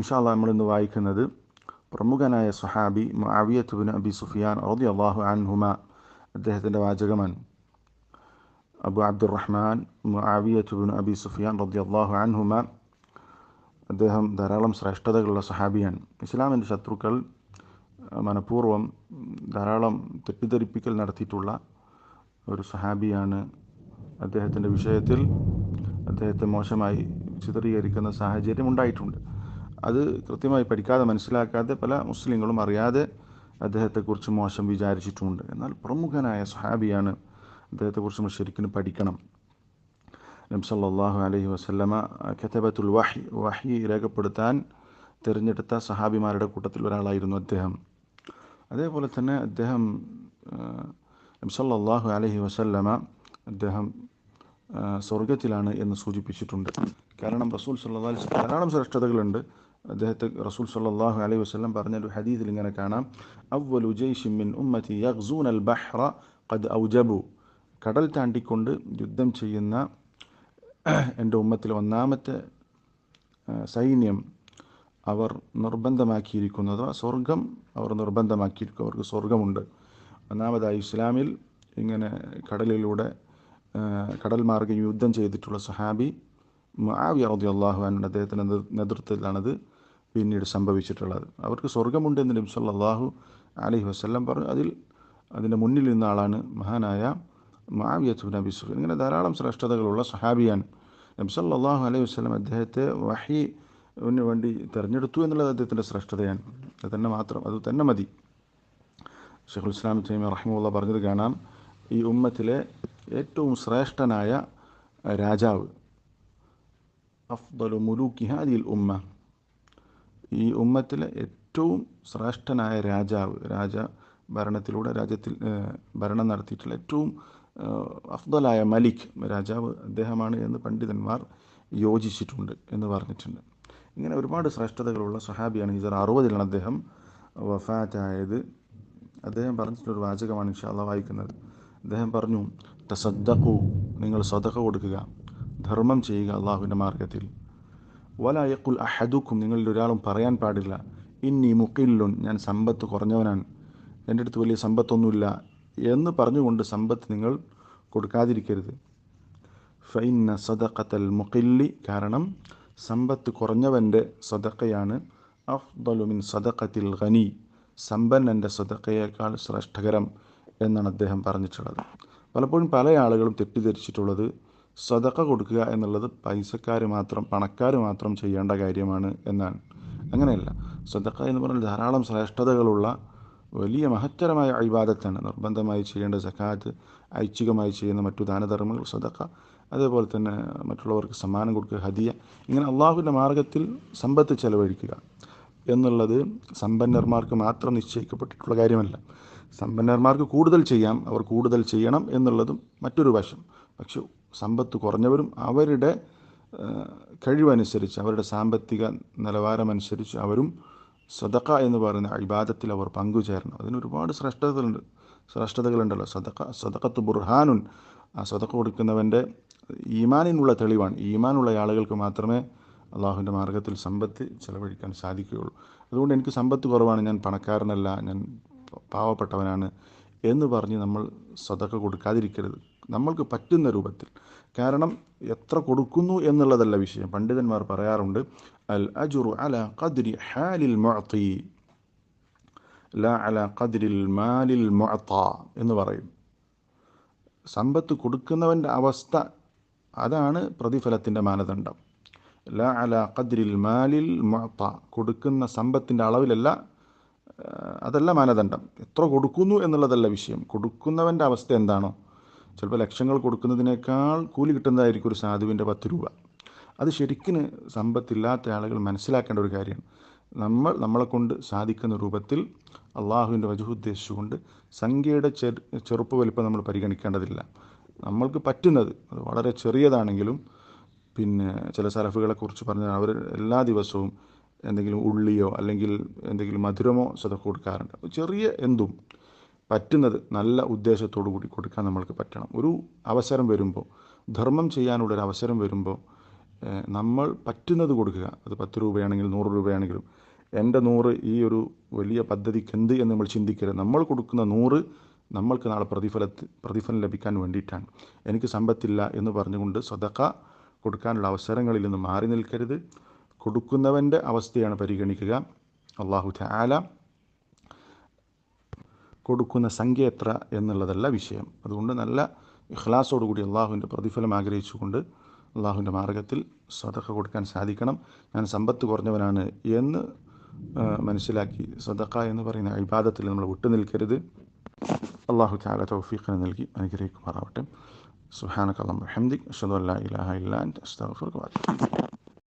ഇൻഷാല്ല നമ്മളിന്ന് വായിക്കുന്നത് പ്രമുഖനായ സുഹാബി മുആവിയത്ത് ബിൻ അബി സുഫിയാൻ റതി അള്ളാഹു അൻഹുമ. അദ്ദേഹത്തിന്റെ വാചകമാണ്. Abu Abdurrahman Muawiya bin Abi Sufyan റതി അള്ളാഹു അൻഹുമ. അദ്ദേഹം ധാരാളം ശ്രേഷ്ഠതകളുള്ള സഹാബിയാണ് ഇസ്ലാമിന്റെ ശത്രുക്കൾ മനഃപൂർവം ധാരാളം തെറ്റിദ്ധരിപ്പിക്കൽ നടത്തിയിട്ടുള്ള ഒരു സഹാബിയാണ് അദ്ദേഹത്തിന്റെ വിഷയത്തിൽ അദ്ദേഹത്തെ മോശമായി ചിത്രീകരിക്കുന്ന സാഹചര്യം ഉണ്ടായിട്ടുണ്ട്. അത് കൃത്യമായി പഠിക്കാതെ മനസ്സിലാക്കാതെ പല മുസ്ലിങ്ങളും അറിയാതെ അദ്ദേഹത്തെക്കുറിച്ച് മോശം വിചാരിച്ചിട്ടുമുണ്ട് എന്നാൽ പ്രമുഖനായ സഹാബിയാണ് അദ്ദേഹത്തെക്കുറിച്ച് നമ്മൾ ശരിക്കും പഠിക്കണം. നബി സല്ലല്ലാഹു അലൈഹി വസല്ലമ കതബത്തുൽ വഹി വഹി രേഖപ്പെടുത്താൻ തിരഞ്ഞെടുത്ത സഹാബിമാരുടെ കൂട്ടത്തിൽ ഒരാളായിരുന്നു അദ്ദേഹം. അതേപോലെ തന്നെ അദ്ദേഹം നബി സല്ലല്ലാഹു അലൈഹി വസല്ലമ അദ്ദേഹം സ്വർഗത്തിലാണ് എന്ന് സൂചിപ്പിച്ചിട്ടുണ്ട്. കാരണം റസൂൽ സല്ലല്ലാഹു അലൈഹി ധാരാളം ശ്രേഷ്ഠതകളുണ്ട്. അദ്ദേഹത്തെ റസൂൽ സല്ലാഹു അലൈഹി വസ്ലം പറഞ്ഞ ഒരു ഹദീസിൽ ഇങ്ങനെ കാണാം. അവ്വലു ജയ്ഷിമിൻ ഉമ്മത്തി യഖ്സൂൻ അൽ ബഹ്റ ഖദ് ഔജബു. കടൽ താണ്ടിക്കൊണ്ട് യുദ്ധം ചെയ്യുന്ന എന്റെ ഉമ്മത്തിൽ ഒന്നാമത്തെ സൈന്യം അവർ നിർബന്ധമാക്കിയിരിക്കുന്നത് സ്വർഗം അവർ നിർബന്ധമാക്കിയിരിക്കും അവർക്ക് സ്വർഗമുണ്ട്. ഒന്നാമതായി ഇസ്ലാമിൽ ഇങ്ങനെ കടലിലൂടെ കടൽ മാർഗം യുദ്ധം ചെയ്തിട്ടുള്ള സഹാബി മുആവിയ റളിയല്ലാഹു അൻഹു അദ്ദേഹത്തിന്റെ നേതൃത്വത്തിലാണത് പിന്നീട് സംഭവിച്ചിട്ടുള്ളത്. അവർക്ക് സ്വർഗമുണ്ട് എന്ന് നബി സല്ലല്ലാഹു അലഹി വസ്ല്ലാം പറഞ്ഞു. അതിൽ അതിന്റെ മുന്നിൽ നിന്ന ആളാണ് മഹാനായ മുആവിയത്ത് നബി സുഫിൻ ഇങ്ങനെ ധാരാളം ശ്രേഷ്ഠതകളുള്ള സഹാബിയാണ് നബി സല്ലല്ലാഹു അലൈഹി വസ്ലം അദ്ദേഹത്തെ വഹിന് വേണ്ടി തിരഞ്ഞെടുത്തു എന്നുള്ളത് അദ്ദേഹത്തിന്റെ ശ്രേഷ്ഠതയാണ്. അത് തന്നെ മാത്രം അത് തന്നെ മതി. ഷെഖുൽ ഇസ്ലാം തൈമി റഹിമുള്ള പറഞ്ഞത് കാണാം. ഈ ഉമ്മത്തിലെ ഏറ്റവും ശ്രേഷ്ഠനായ രാജാവ് അഫ്ദലു മുലൂക്കി ഹാദിൽ ഉമ്മ. ഈ ഉമ്മത്തിലെ ഏറ്റവും ശ്രേഷ്ഠനായ രാജാവ് രാജ ഭരണത്തിലൂടെ രാജ്യത്തിൽ ഭരണം നടത്തിയിട്ടുള്ള ഏറ്റവും അഫ്ദലായ മലിക് രാജാവ് അദ്ദേഹമാണ് എന്ന് പണ്ഡിതന്മാർ യോജിച്ചിട്ടുണ്ട് എന്ന് പറഞ്ഞിട്ടുണ്ട്. ഇങ്ങനെ ഒരുപാട് ശ്രേഷ്ഠതകളുള്ള സഹാബിയാണ് ഹിജർ അറുപതിലാണ് അദ്ദേഹം വഫാറ്റായത്. അദ്ദേഹം പറഞ്ഞിട്ടൊരു വാചകമാണ് ഇൻഷാല്ല വായിക്കുന്നത്. അദ്ദേഹം പറഞ്ഞു തസദ്ദഖു നിങ്ങൾ സദഖ കൊടുക്കുക. ധർമ്മം ചെയ്യുക അള്ളാഹുവിന്റെ മാർഗത്തിൽ വലായക്കുൽ അഹദുക്കും നിങ്ങളിൽ ഒരാളും പറയാൻ പാടില്ല. ഇന്നി മുക്കില്ലുൻ ഞാൻ സമ്പത്ത് കുറഞ്ഞവനാണ്. എന്റെ അടുത്ത് വലിയ സമ്പത്തൊന്നുമില്ല എന്ന് പറഞ്ഞുകൊണ്ട് സമ്പത്ത് നിങ്ങൾ കൊടുക്കാതിരിക്കരുത്. ഫൈന സദക്കത്തൽ മുക്കില്ലി കാരണം സമ്പത്ത് കുറഞ്ഞവന്റെ സദക്കയാണ് അഫ്ദലുമിൻ സദക്കത്തിൽ ഖനി സമ്പന്നന്റെ സദക്കയേക്കാൾ ശ്രേഷ്ഠകരം എന്നാണ് അദ്ദേഹം പറഞ്ഞിട്ടുള്ളത്. പലപ്പോഴും പല ആളുകളും തെറ്റിദ്ധരിച്ചിട്ടുള്ളത് സദക്ക കൊടുക്കുക എന്നുള്ളത് പൈസക്കാർ മാത്രം പണക്കാർ മാത്രം ചെയ്യേണ്ട കാര്യമാണ് എന്നാണ്. അങ്ങനെയല്ല. സ്വതക്ക എന്ന് പറഞ്ഞാൽ ധാരാളം ശ്രേഷ്ഠതകളുള്ള വലിയ മഹത്തരമായ അഴിബാദത്താണ് നിർബന്ധമായി ചെയ്യേണ്ട സക്കാത്ത് ഐച്ഛികമായി ചെയ്യുന്ന മറ്റു ദാനധർമ്മങ്ങൾ സ്വതക്ക. അതേപോലെ തന്നെ മറ്റുള്ളവർക്ക് സമ്മാനം കൊടുക്കുക ഹദിയ. ഇങ്ങനെ അള്ളാഹുവിന്റെ മാർഗത്തിൽ സമ്പത്ത് ചെലവഴിക്കുക എന്നുള്ളത് സമ്പന്നർമാർക്ക് മാത്രം നിശ്ചയിക്കപ്പെട്ടിട്ടുള്ള കാര്യമല്ല. സമ്പന്നർമാർക്ക് കൂടുതൽ ചെയ്യാം അവർ കൂടുതൽ ചെയ്യണം എന്നുള്ളതും മറ്റൊരു വശം. പക്ഷെ സമ്പത്ത് കുറഞ്ഞവരും അവരുടെ കഴിവനുസരിച്ച് അവരുടെ സാമ്പത്തിക നിലവാരമനുസരിച്ച് അവരും സദക്ക എന്ന് പറയുന്ന ഇബാദത്തിൽ അവർ പങ്കുചേരണം. അതിന് ഒരുപാട് ശ്രേഷ്ഠതകളുണ്ട്. ശ്രേഷ്ഠതകളുണ്ടല്ലോ. സദക്ക സദക്കത്ത് ബുർഹാനുൻ. ആ സദക്ക കൊടുക്കുന്നവന്റെ ഈമാനിനുള്ള തെളിവാണ്. ഈമാനുള്ള ആളുകൾക്ക് മാത്രമേ അള്ളാഹുവിന്റെ മാർഗത്തിൽ സമ്പത്ത് ചെലവഴിക്കാൻ സാധിക്കുകയുള്ളൂ. അതുകൊണ്ട് എനിക്ക് സമ്പത്ത് കുറവാണ്. ഞാൻ പണക്കാരനല്ല. ഞാൻ പാവപ്പെട്ടവനാണ് എന്ന് പറഞ്ഞ് നമ്മൾ സദക്ക കൊടുക്കാതിരിക്കരുത്. നമ്മൾക്ക് പറ്റുന്ന രൂപത്തിൽ. കാരണം എത്ര കൊടുക്കുന്നു എന്നുള്ളതല്ല വിഷയം. പണ്ഡിതന്മാർ പറയാറുണ്ട് അൽ അജുറു അല ഖദ്രി ഹാലിൽ മുഅത്തി ലാ അല ഖദ്രിൽ മാലിൽ മുഅത്ത എന്ന് പറയും. സമ്പത്ത് കൊടുക്കുന്നവന്റെ അവസ്ഥ അതാണ് പ്രതിഫലത്തിന്റെ മാനദണ്ഡം. ലാ അല ഖദ്രിൽ മാലിൽ മുഅത്ത കൊടുക്കുന്ന സമ്പത്തിന്റെ അളവിലല്ല അതല്ല മാനദണ്ഡം. എത്ര കൊടുക്കുന്നു എന്നുള്ളതല്ല വിഷയം. കൊടുക്കുന്നവന്റെ അവസ്ഥ എന്താണോ ചിലപ്പോൾ ലക്ഷങ്ങൾ കൊടുക്കുന്നതിനേക്കാൾ കൂലി കിട്ടുന്നതായിരിക്കും ഒരു സാധുവിന്റെ പത്ത് രൂപ. അത് ശരിക്കിന് സമ്പത്തില്ലാത്ത ആളുകൾ മനസ്സിലാക്കേണ്ട ഒരു കാര്യമാണ്. നമ്മൾ നമ്മളെ കൊണ്ട് സാധിക്കുന്ന രൂപത്തിൽ അള്ളാഹുവിന്റെ വജു ഉദ്ദേശിച്ചുകൊണ്ട് സംഖ്യയുടെ ചെറു ചെറുപ്പ് വലിപ്പം നമ്മൾ പരിഗണിക്കേണ്ടതില്ല. നമ്മൾക്ക് പറ്റുന്നത് അത് വളരെ ചെറിയതാണെങ്കിലും പിന്നെ ചില സലഫുകളെ കുറിച്ച് പറഞ്ഞാൽ അവർ എല്ലാ ദിവസവും എന്തെങ്കിലും ഉള്ളിയോ അല്ലെങ്കിൽ എന്തെങ്കിലും മധുരമോ സദക്ക കൊടുക്കാറുണ്ട്. ചെറിയ എന്തും. പറ്റുന്നത് നല്ല ഉദ്ദേശത്തോടു കൂടി കൊടുക്കാൻ നമ്മൾക്ക് പറ്റണം. ഒരു അവസരം വരുമ്പോൾ ധർമ്മം ചെയ്യാനുള്ള ഒരു അവസരം വരുമ്പോൾ നമ്മൾ പറ്റുന്നത് കൊടുക്കുക. അത് പത്ത് രൂപയാണെങ്കിലും നൂറ് രൂപയാണെങ്കിലും എന്റെ നൂറ് ഈ ഒരു വലിയ പദ്ധതിക്ക് എന്ത് എന്ന് നമ്മൾ ചിന്തിക്കരുത്. നമ്മൾ കൊടുക്കുന്ന നൂറ് നമ്മൾക്ക് നാളെ പ്രതിഫലത്തിൽ പ്രതിഫലം ലഭിക്കാൻ വേണ്ടിയിട്ടാണ്. എനിക്ക് സമ്പത്തില്ല എന്ന് പറഞ്ഞുകൊണ്ട് സ്വതക്ക കൊടുക്കാനുള്ള അവസരങ്ങളിൽ നിന്ന് മാറി നിൽക്കരുത്. കൊടുക്കുന്നവന്റെ അവസ്ഥയാണ് പരിഗണിക്കുക. അള്ളാഹു താല കൊടുക്കുന്ന സംഖ്യ എത്ര എന്നുള്ളതല്ല വിഷയം. അതുകൊണ്ട് നല്ല ഇഖ്ലാസോടുകൂടി അള്ളാഹുവിന്റെ പ്രതിഫലം ആഗ്രഹിച്ചുകൊണ്ട് അള്ളാഹുവിന്റെ മാർഗത്തിൽ സദഖ കൊടുക്കാൻ സാധിക്കണം. ഞാൻ സമ്പത്ത് കുറഞ്ഞവനാണ് എന്ന് മനസ്സിലാക്കി സദഖ എന്ന് പറയുന്ന ഇബാദത്തിൽ നമ്മൾ വിട്ടുനിൽക്കരുത് അള്ളാഹു താല തൗഫീഖിന് നൽകി അനുഗ്രഹിക്കുമാറാവട്ടെ. സുഹാനക്കല്ലാം ഹംദിക് അഷദ് അല്ലാ ഇലാഹ ഇലൈക്.